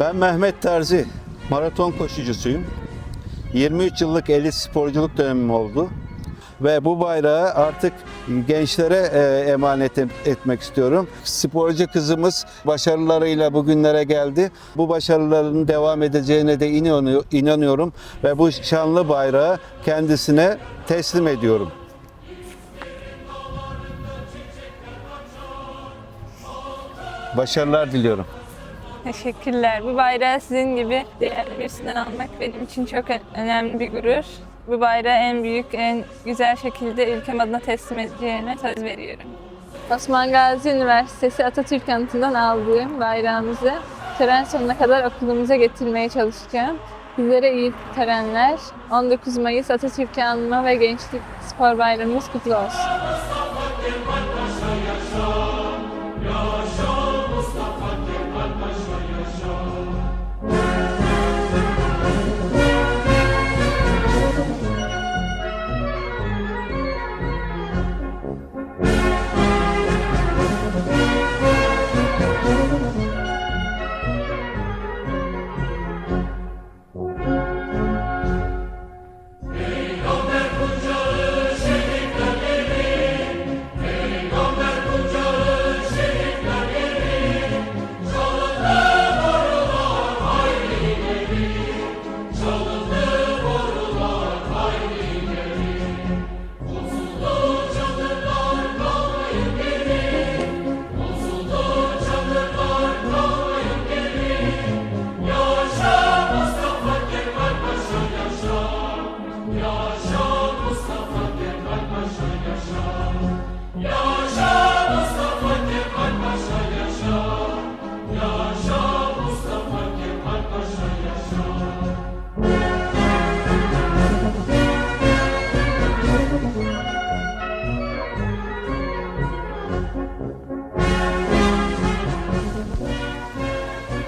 Ben Mehmet Terzi, maraton koşucusuyum. 23 yıllık elit sporculuk dönemim oldu. Ve bu bayrağı artık gençlere e, emanet et- etmek istiyorum. Sporcu kızımız başarılarıyla bugünlere geldi. Bu başarıların devam edeceğine de inanıyor- inanıyorum. Ve bu şanlı bayrağı kendisine teslim ediyorum. Başarılar diliyorum. Teşekkürler. Bu bayrağı sizin gibi değerli birisinden almak benim için çok önemli bir gurur. Bu bayrağı en büyük, en güzel şekilde ülkem adına teslim edeceğine söz veriyorum. Osman Gazi Üniversitesi Atatürk Anıtı'ndan aldığım bayrağımızı tören sonuna kadar okulumuza getirmeye çalışacağım. Sizlere iyi törenler. 19 Mayıs Atatürk'ü anma ve Gençlik Spor Bayramımız kutlu olsun.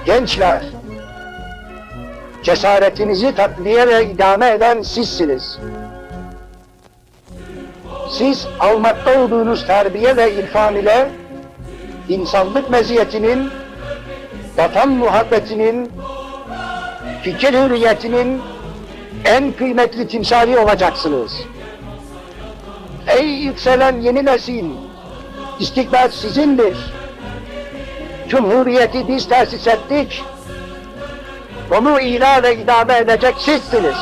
Gençler, cesaretinizi takviye ve idame eden sizsiniz. Siz almakta olduğunuz terbiye ve irfan ile insanlık meziyetinin, vatan muhabbetinin, fikir hürriyetinin en kıymetli timsali olacaksınız. Ey yükselen yeni nesil, istikbal sizindir. Cumhuriyeti biz tesis ettik. Onu ilan ve idame edecek sizsiniz.